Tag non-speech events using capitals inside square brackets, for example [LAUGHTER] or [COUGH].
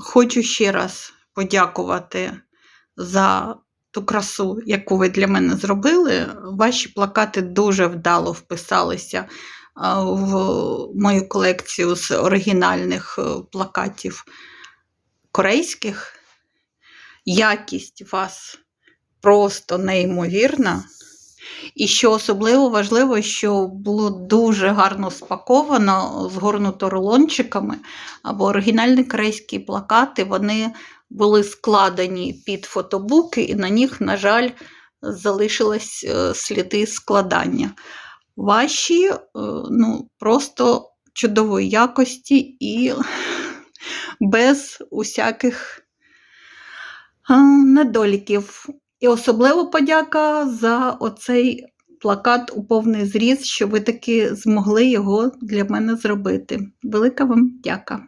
Хочу ще раз подякувати за ту красу, яку ви для мене зробили. Ваші плакати дуже вдало вписалися в мою колекцію з оригінальних е, плакатів корейських. Якість вас просто неймовірна. І що особливо важливо, що було дуже гарно спаковано, згорнуто рулончиками, або оригінальні корейські плакати, вони були складені під фотобуки, і на них, на жаль, залишились е, сліди складання. Ваші е, ну, просто чудової якості і [LAUGHS] без усяких е, недоліків. І особливо подяка за оцей плакат у повний зріз, що ви таки змогли його для мене зробити. Велика вам дяка.